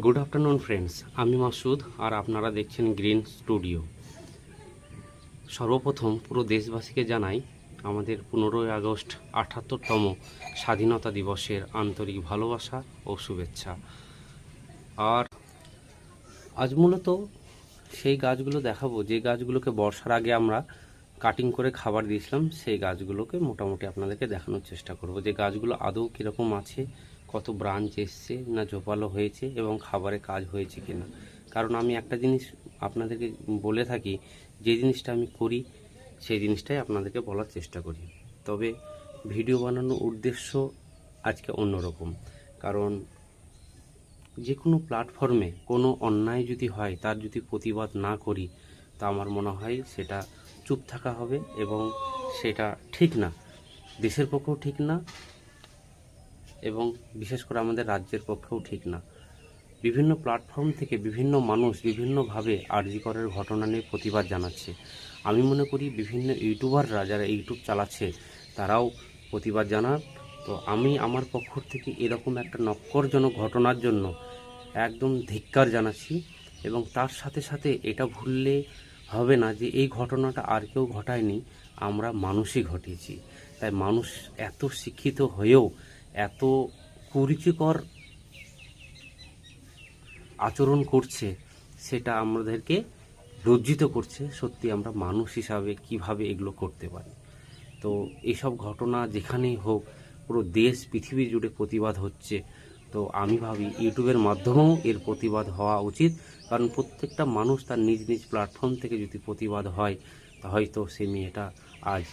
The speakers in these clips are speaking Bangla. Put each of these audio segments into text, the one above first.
গুড আফটারনুন ফ্রেন্ডস আমি মাসুদ আর আপনারা দেখছেন গ্রিন স্টুডিও সর্বপ্রথম পুরো দেশবাসীকে জানাই, আমাদের পনেরোই আগস্ট আঠাত্তরতম স্বাধীনতা দিবসের আন্তরিক ভালোবাসা ও শুভেচ্ছা। আর আজ মূলত সেই গাছগুলো দেখাবো, যে গাছগুলোকে বর্ষার আগে আমরা কাটিং করে খাবার দিয়েছিলাম, সেই গাছগুলোকে মোটামুটি আপনাদেরকে দেখানোর চেষ্টা করব, যে গাছগুলো আদৌ কীরকম আছে কত ব্রাঞ্চ এসছে, না জোপালো হয়েছে এবং খাবারে কাজ হয়েছে কিনা। কারণ আমি একটা জিনিস আপনাদেরকে বলে থাকি, যে জিনিসটা আমি করি, সেই জিনিসটাই আপনাদেরকে বলার চেষ্টা করি। তবে ভিডিও বানানোর উদ্দেশ্য আজকে অন্যরকম। কারণ যে কোনো প্ল্যাটফর্মে কোনো অন্যায় যদি হয়, তার যদি প্রতিবাদ না করি, তা আমার মনে হয় সেটা চুপ থাকা হবে এবং সেটা ঠিক না। দেশের পক্ষেও ঠিক না এবং বিশেষ করে আমাদের রাজ্যের পক্ষেও ঠিক না। বিভিন্ন প্ল্যাটফর্ম থেকে বিভিন্ন মানুষ বিভিন্নভাবে আরজিকরের ঘটনা নিয়ে প্রতিবাদ জানাচ্ছে। আমি মনে করি বিভিন্ন ইউটিউবাররা যারা ইউটিউব চালাচ্ছে, তারাও প্রতিবাদ জানার তো আমি আমার পক্ষ থেকে এরকম একটা নক্করজনক ঘটনার জন্য একদম ধিক্কার জানাচ্ছি এবং তার সাথে সাথে এটা ভুললে হবে না যে এই ঘটনাটা আর কেউ ঘটায়নি, আমরা মানুষই ঘটিয়েছি। তাই মানুষ এত শিক্ষিত হয়েও এত কুরুচিকর আচরণ করছে, সেটা আমাদেরকে লজ্জিত করছে। সত্যি আমরা মানুষ হিসাবে কীভাবে এগুলো করতে পারি? তো এইসব ঘটনা যেখানেই হোক, পুরো দেশ, পৃথিবী জুড়ে প্রতিবাদ হচ্ছে। তো আমি ভাবি, ইউটিউবের মাধ্যমেও এর প্রতিবাদ হওয়া উচিত। কারণ প্রত্যেকটা মানুষ তার নিজ নিজ প্ল্যাটফর্ম থেকে যদি প্রতিবাদ হয়, তা হয়তো সে মেয়েটা আজ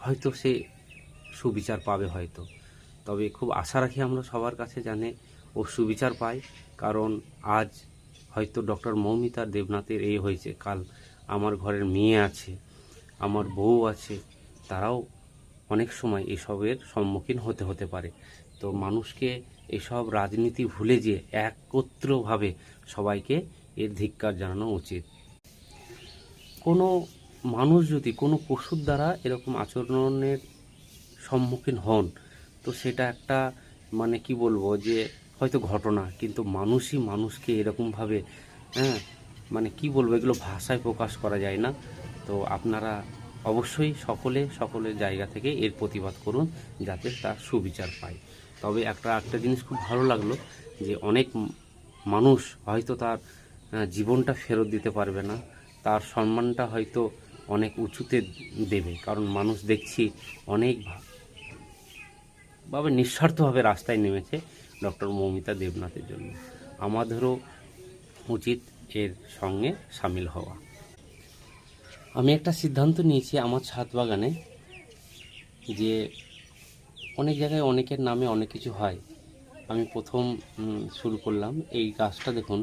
হয়তো সে সুবিচার পাবে হয়তো। তবে খুব আশা রাখি আমরা সবার কাছে জানে ও সুবিচার পায়। কারণ আজ হয়তো ডক্টর মৌমিতা দেবনাথের এই হয়েছে। কাল আমার ঘরের মেয়ে আছে, আমার বউ আছে, তারাও অনেক সময় এসবের সম্মুখীন হতে হতে পারে। তো মানুষকে এসব রাজনীতি ভুলে যে একত্রভাবে সবাইকে এর ধিক্কার জানানো উচিত। কোনো মানুষ যদি কোনো পশুর দ্বারা এরকম আচরণের সম্মুখীন হন। তো সেটা একটা মানে কি বলব যে, হয়তো ঘটনা, কিন্তু মানুষই মানুষকে এরকমভাবে হ্যাঁ মানে কি বলব, এগুলো ভাষায় প্রকাশ করা যায় না। তো আপনারা অবশ্যই সকলে, সকলের জায়গা থেকে এর প্রতিবাদ করুন, যাতে তার সুবিচার পায়। তবে একটা একটা জিনিস খুব ভালো লাগল যে, অনেক মানুষ হয়তো তার জীবনটা ফেরত দিতে পারবে না। তার সম্মানটা হয়তো অনেক উঁচুতে দেবে। কারণ মানুষ দেখছি অনেক ভাবে নিঃস্বার্থভাবে রাস্তায় নেমেছে ডক্টর মৌমিতা দেবনাথের জন্য। আমাদেরও উচিত এর সঙ্গে সামিল হওয়া। আমি একটা সিদ্ধান্ত নিয়েছি আমার ছাদ বাগানে যে অনেক জায়গায় অনেকের নামে অনেক কিছু হয়। আমি প্রথম শুরু করলাম। এই গাছটা দেখুন,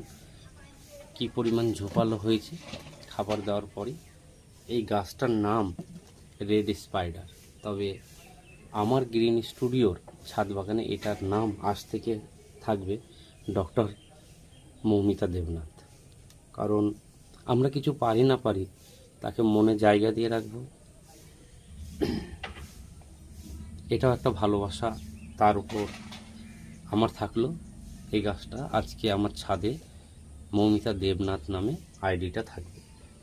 কি পরিমাণ ঝোপালো হয়েছে খাবার দেওয়ার পরে এই গাছটার নাম রেড স্পাইডার। তবে আমার গ্রিন স্টুডিওর ছাদ বাগানে এটার নাম আজ থেকে থাকবে ডক্টর মৌমিতা দেবনাথ। কারণ আমরা কিছু পারি না পারি, তাকে মনে জায়গা দিয়ে রাখব। এটাও একটা ভালোবাসা, তার উপর আমার থাকল এই গাছটা। আজকে আমার ছাদে মৌমিতা দেবনাথ নামে আইডিটা থাকবে।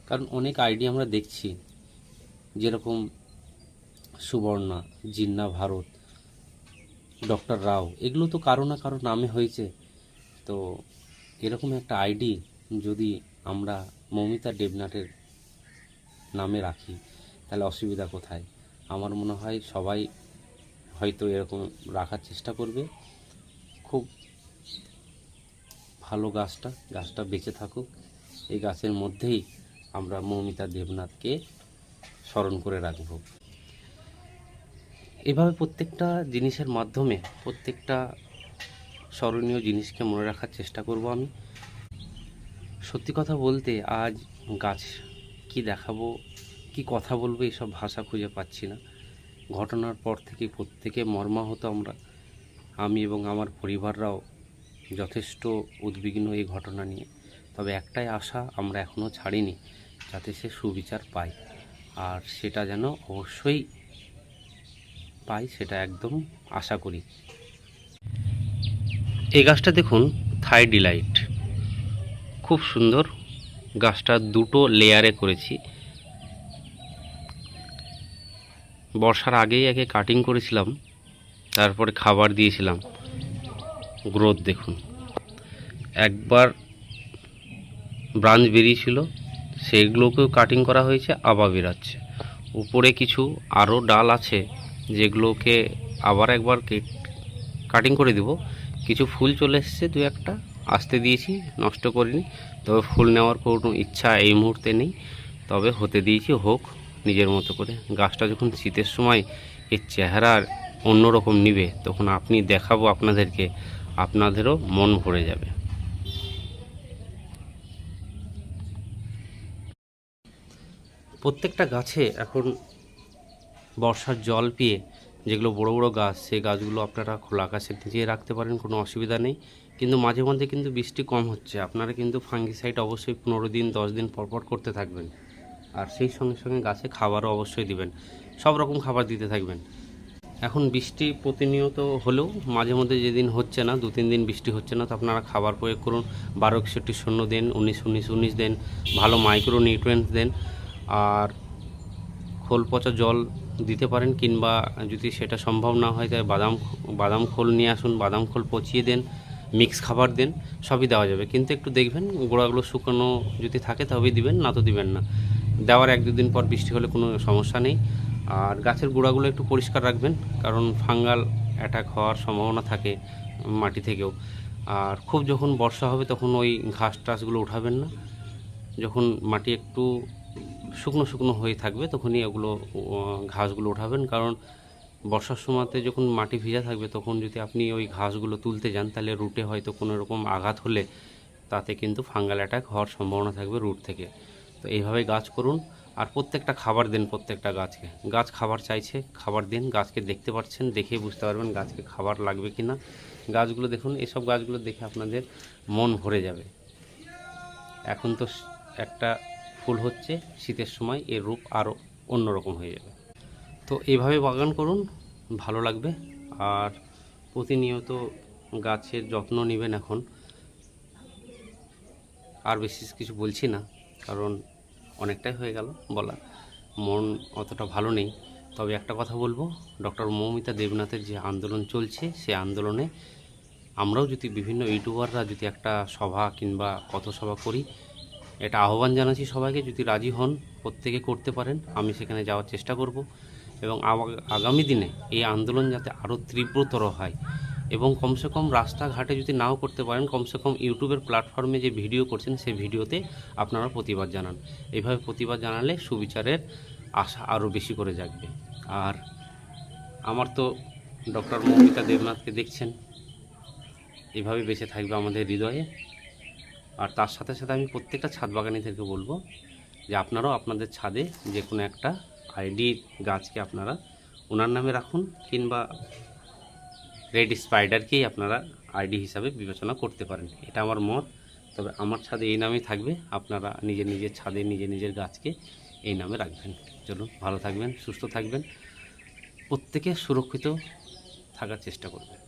কারণ অনেক আইডি আমরা দেখছি, যেরকম সুবর্ণা, জিন্না ভারত, ডক্টর রাও, এগুলো তো কারও না কারও নামে হয়েছে। তো এরকম একটা আইডি যদি আমরা মৌমিতা দেবনাথের নামে রাখি, তাহলে অসুবিধা কোথায়? আমার মনে হয় সবাই হয়তো এরকম রাখার চেষ্টা করবে। খুব ভালো গাছটা গাছটা বেঁচে থাকুক। এই গাছের মধ্যেই আমরা মৌমিতা দেবনাথকে স্মরণ করে রাখব। এভাবে প্রত্যেকটা জিনিসের মাধ্যমে প্রত্যেকটা স্মরণীয় জিনিসকে মনে রাখার চেষ্টা করব আমি। সত্যি কথা বলতে আজ গাছ কি দেখাবো, কি কথা বলব এসব ভাষা খুঁজে পাচ্ছি না। ঘটনার পর থেকে প্রত্যেকে মর্মাহত আমরা। আমি এবং আমার পরিবাররাও যথেষ্ট উদ্বিগ্ন এই ঘটনা নিয়ে। তবে একটাই আশা আমরা এখনও ছাড়িনি, যাতে সে সুবিচার পায়। আর সেটা যেন অবশ্যই পাই সেটা একদম আশা করি। এই গাছটা দেখুন, থাই ডিলাইট। খুব সুন্দর। গাছটা দুটো লেয়ারে করেছি। বর্ষার আগেই একে কাটিং করেছিলাম, তারপরে খাবার দিয়েছিলাম। গ্রোথ দেখুন। একবার ব্রাঞ্চ বেরিয়েছিল, সেগুলোকেও কাটিং করা হয়েছে, আবার বেরাচ্ছে। উপরে কিছু আরও ডাল আছে যেগুলোকে আবার একবার কাটিং করে দিব। কিছু ফুল চলে এসছে দু একটা, আসতে দিয়েছি, নষ্ট করিনি। তবে ফুল নেওয়ার কোনো ইচ্ছা এই মুহূর্তে নেই। তবে হতে দিয়েছি, হোক, নিজের মতো করে। গাছটা যখন শীতের সময় এর চেহারা অন্যরকম নিবে, তখন আপনি দেখাবো আপনাদেরকে, আপনাদেরও মন ভরে যাবে। প্রত্যেকটা গাছে এখন বর্ষার জল পেয়ে যেগুলো বড় বড় গাছ, সেই গাছগুলো আপনারা খোলা আকাশের নিচে রাখতে পারেন, কোনো অসুবিধা নেই। কিন্তু মাঝে মধ্যে কিন্তু বৃষ্টি কম হচ্ছে। আপনারা কিন্তু ফাঙ্গিসাইড অবশ্যই পনেরো দিন, দশ দিন পর পর করতে থাকবেন। আর সেই সঙ্গে সঙ্গে গাছে খাবারও অবশ্যই দিবেন। সব রকম খাবার দিতে থাকবেন। এখন বৃষ্টি প্রতিনিয়ত হলেও মাঝে মধ্যে যেদিন হচ্ছে না, দু তিন দিন বৃষ্টি হচ্ছে না, তো আপনারা খাবার প্রয়োগ করুন। বারো একষট্টি শূন্য দেন, উনিশ উনিশ উনিশ দেন। ভালো মাইক্রো নিউট্রিয়েন্টস দেন। আর খোল পচা জল দিতে পারেন কিংবা যদি সেটা সম্ভব না হয় তাহলে বাদাম বাদাম খোল নিয়ে আসুন, বাদাম খোল পচিয়ে দেন, মিক্স খাবার দেন, সবই দেওয়া যাবে। কিন্তু একটু দেখবেন গোড়াগুলো শুকানো যদি থাকে তবেই দিবেন, না তো দিবেন না। দেওয়ার এক দুদিন পর বৃষ্টি হলে কোনো সমস্যা নেই। আর গাছের গোড়াগুলো একটু পরিষ্কার রাখবেন, কারণ ফাঙ্গাল অ্যাটাক হওয়ার সম্ভাবনা থাকে মাটি থেকেও। আর খুব যখন বর্ষা হবে তখন ওই ঘাস টাসগুলো উঠাবেন না। যখন মাটি একটু শুকনো শুকনো হয়ে থাকবে তখনই আহ, ঘাসগুলো উঠাবেন কারণ বর্ষার সময়তে যখন মাটি ভিজা থাকবে তখন যদি আপনি ওই ঘাসগুলো তুলতে যান তাহলে রুটে হয়তো কোনো রকম আঘাত হলে তাতে কিন্তু ফাঙ্গাল অ্যাটাক হওয়ার সম্ভাবনা থাকবে রুট থেকে। তো এইভাবে গাছ করুন। আর প্রত্যেকটা খাবার দিন প্রত্যেকটা গাছকে। গাছ খাবার চাইছে খাবার দিন গাছকে দেখতে পাচ্ছেন দেখে বুঝতে পারবেন গাছকে খাবার লাগবে কি না গাছগুলো দেখুন এসব গাছগুলো দেখে আপনাদের মন ভরে যাবে। এখন তো একটা ফুল হচ্ছে, শীতের সময় এর রূপ আরও অন্যরকম হয়ে যাবে। তো এইভাবে বাগান করুন, ভালো লাগবে। আর প্রতিনিয়ত গাছের যত্ন নেবেন এখন। আর বেশি কিছু বলছি না, কারণ অনেকটাই হয়ে গেল বলা মন অতটা ভালো নেই। তবে একটা কথা বলব, ডক্টর মৌমিতা দেবনাথের যে আন্দোলন চলছে, সে আন্দোলনে আমরাও যদি বিভিন্ন ইউটিউবাররা যদি একটা সভা কিংবা পথসভা করি এটা আহ্বান জানাচ্ছি সবাইকে, যদি রাজি হন, প্রত্যেকে করতে পারেন। আমি সেখানে যাওয়ার চেষ্টা করব এবং আগামী দিনে এই আন্দোলন যাতে আরও তীব্রতর হয় এবং কমসে কম রাস্তাঘাটে যদি নাও করতে পারেন, কমসে কম ইউটিউবের প্ল্যাটফর্মে যে ভিডিও করছেন, সেই ভিডিওতে আপনারা প্রতিবাদ জানান। এইভাবে প্রতিবাদ জানালে সুবিচারের আশা আরও বেশি করে জাগবে। আর আমার তো ডক্টর মৌমিতা দেবনাথকে দেখছেন। এভাবে বেঁচে থাকবে আমাদের হৃদয়ে। আর তার সাথে সাথে আমি প্রত্যেকটা ছাদ বাগানিদেরকে বলব যে আপনারাও আপনাদের ছাদে যে কোনো একটা আইডি গাছকে আপনারা ওনার নামে রাখুন কিংবা রেড স্পাইডারকেই আপনারা আইডি হিসাবে বিবেচনা করতে পারেন। এটা আমার মত। তবে আমার ছাদে এই নামেই থাকবে। আপনারা নিজের নিজের ছাদে নিজের নিজের গাছকে এই নামে রাখবেন। চলুন, ভালো থাকবেন, সুস্থ থাকবেন। প্রত্যেকে সুরক্ষিত থাকার চেষ্টা করবেন।